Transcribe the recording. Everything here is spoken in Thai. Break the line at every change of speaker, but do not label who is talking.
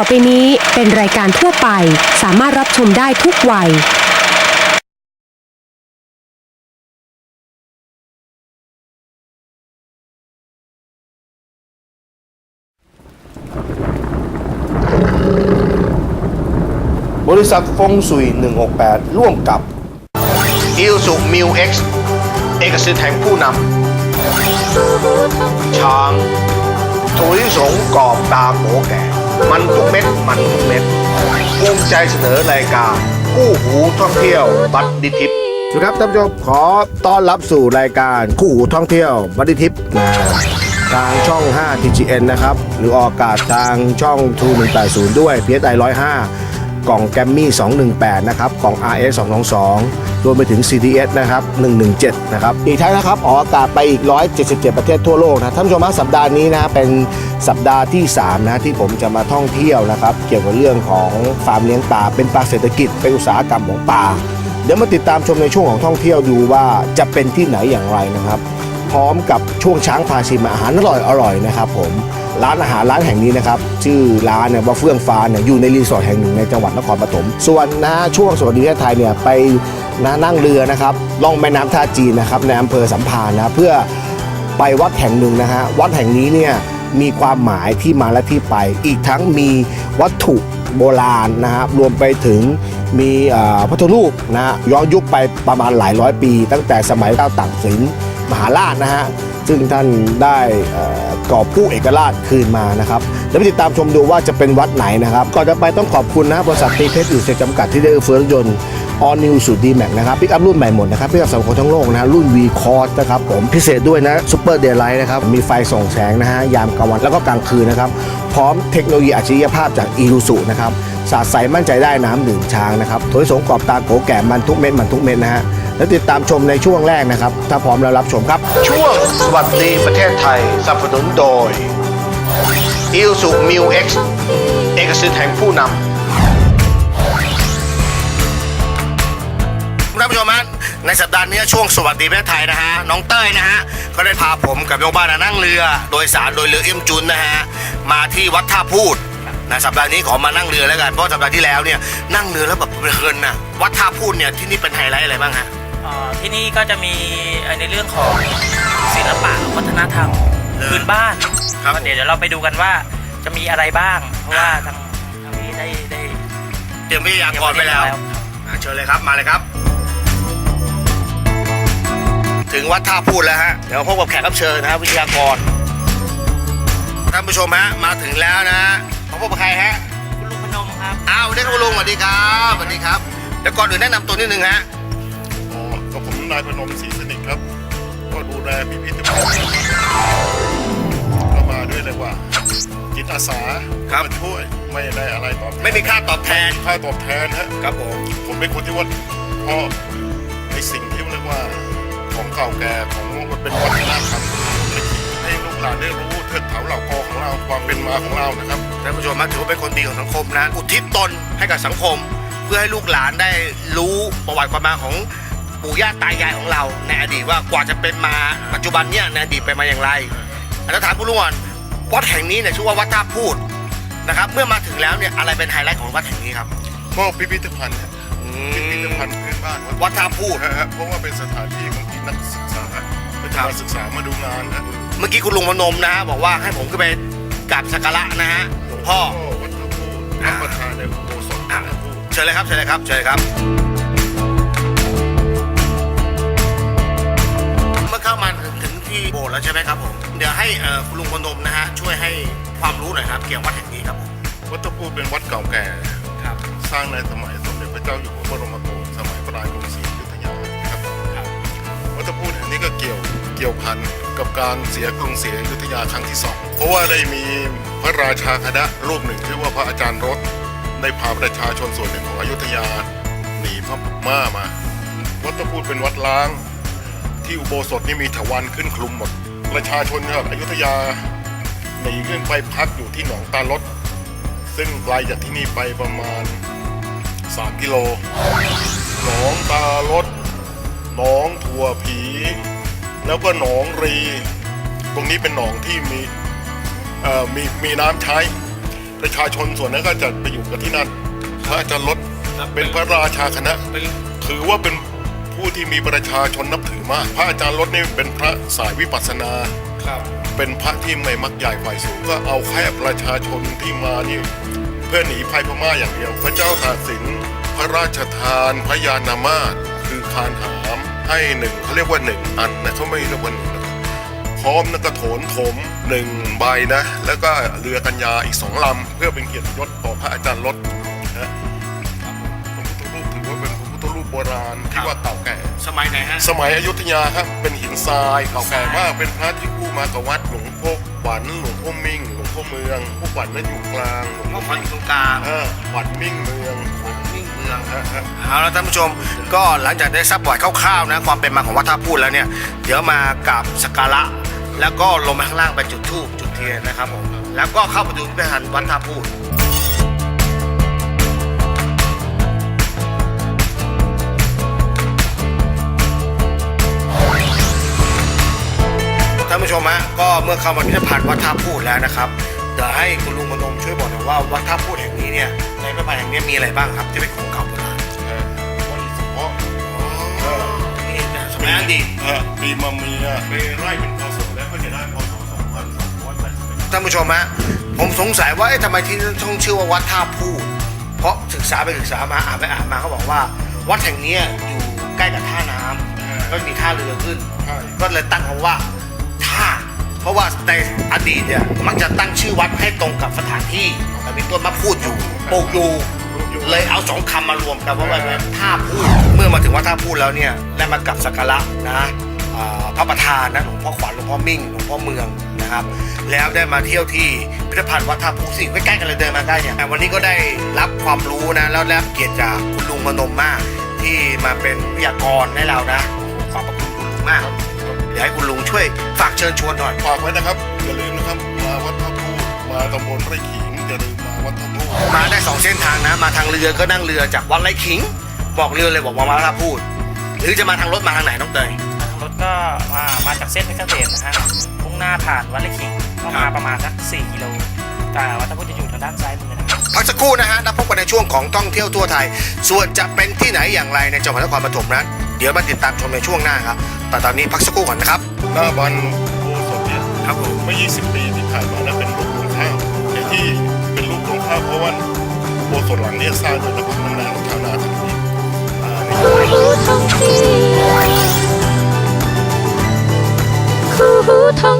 ต่อไปนี้เป็นรายการทั่วไป สามารถรับชมได้ทุกวัย
บริษัทฟงสุย 168 ร่วมกับ
อิลสุมิวเอ็กซ์เอกสิทธิ์แห่งผู้นำ ช้างถุยสงกรอบตาโหแก่ มันทุกเม็ด มันทุกเม็ดภูมิใจเสนอรายการกู้หูท่องเที่ยวบัตรดิทิป
สวัสดีครับท่านผู้ชมขอต้อนรับสู่รายการคู่หูท่องเที่ยวบัดดี้ทิปนะทางช่อง 5 TGN นะครับ หรือออกอากาศทางช่องทู180 ด้วย PSI 105 กล่องแกมมี่ 218 นะครับ กล่อง RS 222 รวมไปถึง CDS นะครับ 117 นะครับ อีกทั้งนะครับ ออกอากาศไปอีก 177 ประเทศทั่วโลกนะ ท่านผู้ชมครับสัปดาห์นี้นะ เป็น สัปดาห์ที่ 3 นะที่ผมจะมาท่องเที่ยวนะครับ เกี่ยวกับเรื่องของฟาร์มเลี้ยงปลาเป็นปลาเศรษฐกิจเป็นอุตสาหกรรมของปลาเดี๋ยวมาติดตามชมในช่วงของท่องเที่ยวดูว่าจะเป็นที่ไหนอย่างไรนะครับ พร้อมกับช่วงช้างพาชิมอาหารอร่อยอร่อยนะครับผมร้านอาหารร้านแห่งนี้นะครับชื่อร้านเนี่ยว่าเฟื่องฟ้าเนี่ยอยู่ในรีสอร์ทแห่งหนึ่งในจังหวัดนครปฐมส่วนนะช่วงสวัสดีประเทศไทยเนี่ยไปนะนั่งเรือนะครับล่องแม่น้ำท่าจีนนะครับในอำเภอสัมพันนะเพื่อไปวัดแห่งหนึ่งนะฮะวัดแห่งนี้เนี่ย มีความหมายที่มาและที่ไป อีกทั้งมีวัตถุโบราณนะฮะรวมไปถึงมีพระพุทธรูปนะฮะย้อนยุคไปประมาณหลายร้อยปี ตั้งแต่สมัยเจ้าตากสินมหาราชนะฮะซึ่งท่านได้เอ่อกอบกู้เอกราชคืนมานะครับเดี๋ยวไปติดตามชมดูว่าจะเป็นวัดไหนนะครับก่อนจะไปต้องขอบคุณนะบริษัทตีเพชรอยู่เซจำกัดที่ได้เอื้อเฟื้อรถยนต์ All New สูตร D-Max นะครับพิกอัพรุ่นใหม่หมดนะครับพิกอัพสำหรับคนทั้งโลกนะฮะรุ่น V Cross นะครับผมพิเศษด้วยนะ Super Daylight นะครับมีไฟส่องแสงนะฮะยามกลางวันแล้วก็กลางคืนนะครับพร้อมเทคโนโลยีอัจฉริยภาพจาก i r u s u นะครับสาดใสมั่นใจได้น้ำดื่มช้างนะครับถั่วลิสงกรอบตาโกแก่มันทุกเม็ดมันทุกเม็ดนะฮะแล้วติดตามชมในช่วงแรกนะครับ ถ้าพร้อมแล้วรับชมครับ
ช่วงสวัสดีประเทศไทยสนับสนุนโดยอิลสุมิวเอ็กซ์เอกสิทธิ์แห่งผู้นำ ในสัปดาห์นี้ช่วงสวัสดีประเทศไทยนะฮะน้องเต้ยนะฮะก็ได้พาผมกับโยมบ้านนั่งเรือ โดยสารโดยเรือเอ็มจุนนะฮะมาที่วัดท่าพูดนะสัปดาห์นี้ขอมานั่งเรือแล้วกันเพราะสัปดาห์ที่แล้วเนี่ยนั่งเรือแล้วแบบเพลินนะวัดท่าพูดเนี่ยที่นี่เป็นไฮไลท์อะไรบ้างฮะ
เอ่อที่นี่ก็จะมีเอ่อในเรื่องของศิลปะวัฒนธรรม
เออ
พื้นบ้าน
ครับ
ก็เดี๋ยวเดี๋ยวเราไปดูกันว่าจะมีอะไรบ้างเพราะว่าทางทางนี้ได้ได้
เตรียมวิทยากรไปแล้วอะเชิญเลยครับมาเลยครับ ถึงวัดท่าพูดแล้วฮะ เดี๋ยวพบกับแขกรับเชิญนะฮะวิทยากร ท่านผู้ชมฮะมาถึงแล้วนะฮะพบกับใครฮะ
คุณลุงพนมครับ
อ้าวเด็กคุณลุงสวัสดีครับสวัสดีครับเดี๋ยวก่อนอื่นแนะนำตัวนิดนึงฮะ
อ๋อกับผมนายพนมศรีสนิทครับ ก็ดูแลพิพิธภัณฑ์ก็มาด้วยเลยว่า จิตอาสา
ครับ
มาช่วยไม่ได้อะไรตอบแทน
ไม่มีค่าตอบแทน
ค่าตอบแทนฮะ
ครับผม
ผมเป็นคนที่ว่าเพราะในสิ่งที่เรียกว่า ของเก่าแก่ของมันเป็นวัฒนธรรมให้ลูกหลานได้รู้เทิดเถาเหล่ากอของเราความเป็นมาของเรานะครับ
ท่านผู้ชมฮะถือว่าเป็นคนดีของสังคมนะอุทิศตนให้กับสังคม เพื่อให้ลูกหลานได้รู้ประวัติความมาของปู่ย่าตายายของเราในอดีตว่ากว่าจะเป็นมาปัจจุบันเนี่ยในอดีตเป็นมาอย่างไรอาจารย์ถามผู้ลุงก่อนวัดแห่งนี้เนี่ยชื่อว่าวัดท่าพูดนะครับ เมื่อมาถึงแล้วเนี่ยอะไรเป็นไฮไลท์ของวัดแห่งนี้ครับ
ก็พิพิธภัณฑ์ฮะ
อื
พิพิธ
ม
ภัณฑ์พื้นบ้าน
วัดท่าพูด
ฮะเพราะว่าเป็นสถานที่ของที่ นักศึกษาไป
ครับ
มาศึกษามาดูงานฮะ
เมื่อกี้คุณลุงมนมนะฮะบอกว่าให้ผมขึ้นไปกราบสักการะนะฮะหลวงพ่อ
ก็วัดพระพูพระประธานในอุโบสถพระพู
เชิญเลยครับเชิญเลยครับเชิญเลยครับ เมื่อเข้ามาถึงที่โบสถ์แล้วใช่ไหมครับผมเดี๋ยวให้เอ่อคุณลุงพนมนะฮะช่วยให้ความรู้หน่อยครับ เกี่ยวกับวัดแห่งนี้ครับผม
วัดพระพูเป็นวัดเก่าแก่
ครับ
สร้างในสมัยสมเด็จพระเจ้าอยู่หัวบรมโกศสมัยปลายกรุงศรีอยุธยาครับ วัดพระพูแห่งนี้ก็เกี่ยวเกี่ยวพันกับการเสียกรุงศรีอยุธยาครั้งที่สองเพราะว่าได้มีพระราชาคณะรูปหนึ่งชื่อว่าพระอาจารย์รถได้พาประชาชนส่วนหนึ่งของอยุธยาหนีพระม่ามา วัดพระพูดเป็นวัดล้าง ที่อุโบสถนี่มีถวันขึ้นคลุมหมด ประชาชนจากอยุธยาหนีขึ้นไปพักอยู่ที่หนองตาลดซึ่งไกลจากที่นี่ไปประมาณ 3 กิโล หนองตาลด หนองถั่วผี แล้วก็หนองรี ตรงนี้เป็นหนองที่มีเอ่อมีมีน้ำใช้ ประชาชนส่วนนั้นก็จะไปอยู่กับที่นั่นพระอาจารย์ลดเป็นพระราชาคณะ
เป็น
ถือว่าเป็นผู้ที่มีประชาชนนับถือมาก พระอาจารย์ลดนี่เป็นพระสายวิปัสสนา
ครับ
เป็นพระที่ไม่มักใหญ่ฝ่ายสูงก็เอาแค่ประชาชนที่มานี่เพื่อหนีภัยพม่าอย่างเดียว พระเจ้าตากสินพระราชทานพระยานามาศคือคานหาม ให้หนึ่งเขาเรียกว่าหนึ่งอันนะเขาไม่เรียกว่าหนึ่งนะพร้อมนะกระโถนถมหนึ่งใบนะ แล้วก็เรือกัญญาอีกสองลำ เพื่อเป็นเกียรติยศต่อพระอาจารย์ลดนะพระพุทธรูปถือว่าเป็นพระพุทธรูปโบราณที่ว่าเก่าแก่
สมัยไหนฮะ
สมัยอยุธยาครับเป็นหินทรายเก่าแก่มากเป็นพระที่คู่มากับวัดหลวงพ่อขวัญหลวงพ่อมิ่งหลวงพ่อเมืองพวกขวัญนั่นอยู่กลางหลวง
พ่
พ่
อ
อ
ขวัญ
มิ่ง
ตรงกลาง
เออขวัญมิ่งเมือง
มิ่งเมื อง
ฮะฮะ
เอาละท่านผู้ชมก็หลังจากได้ทราบประวัติคร่าวๆนะความเป็นมาของวัดท่าพูดแล้วเนี่ย เดี๋ยวมากราบสักการะแล้วก็ลงมาข้างล่างไปจุดธูปจุดเทียนนะครับผมแล้วก็เข้าไปดูพิพิธภัณฑ์วัดท่าพูดท่านผู้ชมฮะก็เมื่อเข้ามาพิพิธภัณฑ์วัดท่าพูดแล้วนะครับ เดี๋ยวให้คุณลุงมนมช่วยบอกหน่อยว่าวัดท่าพูดแห่งนี้เนี่ยในพิพิธภัณฑ์แห่งนี้มีอะไรบ้างครับที่เป็นของเก่าโบราณ
เออวันเฉพาะเออ
นี่แต่สมัยอดีต
เออปีมาเมียไปไล่เป็นพศแล้วก็จะได้พศสองพันสองร้อยแปดสิบเอ็ด
ท่านผู้ชมฮะผมสงสัยว่าเอ๊ะทำไมที่ต้องชื่อว่าวัดท่าพูด เพราะศึกษาไปศึกษามาอ่านไปอ่านมาเขาบอกว่า วัดแห่งเนี้ยอยู่ใกล้กับท่าน้ำก็มีท่าเรือขึ้น
ใช่
ก็เลยตั้งคำว่าท่าเพ ราะว่าในอดีตเนี่ยมักจะตั้งชื่อวัดให้ตรงกับสถานที่แต่มีต้นมะพูดอยู่ปลูกอยู่ เลยเอาสองคำมารวมกันว่าเป็นท่าพูดเมื่อมาถึงวัดท่าพูดแล้วเนี่ยได้มากราบสักการะนะพระประธานนะหลวงพ่อขวัญหลวงพ่อมิ่งหลวงพ่อเมืองนะครับ แล้วได้มาเที่ยวที่พิพิธภัณฑ์วัดท่าพูดสิ่งใกล้ๆกันเลยเดินมาใกล้เนี่ยแต่วันนี้ก็ได้รับความรู้นะแล้วได้รับเกียรติจากคุณลุงมนมมาก ที่มาเป็นวิทยากรให้เรานะขอบพระคุณคุณลุงมาก ดี๋ยวให้คุณลุงช่วยฝากเชิญชวนหน่อย
ฝากไว้นะครับ อย่าลืมนะครับ มาวัดพระพูดมาตำบลไร่ขิงอย่าลืมมาวัดพระพูด
มาได้สองเส้นทางนะ มาทางเรือก็นั่งเรือจากวัดไร่ขิง บอกเรือเลยบอกว่ามาท่าพูด หรือจะมาทางรถมาทางไหนน้องเตย
รถก็มามาจากเส้นเพชรเกษมนะฮะพุ่งหน้าผ่านวัดไร่ขิงก็
ครั
มา
บ
ประมาณสัก4กิโลแต่วัดพระพุทธจะอยู่ทางด้านซ้ายมือนะครับ
พักสักครู่นะฮะแล้วพบกันในช่วงของท่องเที่ยวทั่วไทย ส่วนจะเป็นที่ไหนอย่างไรในจังหวัดนครปฐมนั้น เดี๋ยวมาติดตามชมในช่วงหน้าครับ แต่ตอนนี้พักสักครู่ก่อนนะครับ
หน้าบอลโอ้สดเนี่ย
ครับผม
เมื่อ 20 ปีที่ผ่านมาแล้วเป็นรูปลงข้าวแต่ที่เป็นรูปลงข้าวเพราะว่าโบสถ์หลังเนี่ยสร้างโดยพระคุณแรงชาวนาทั้งนี้คู่หูทอง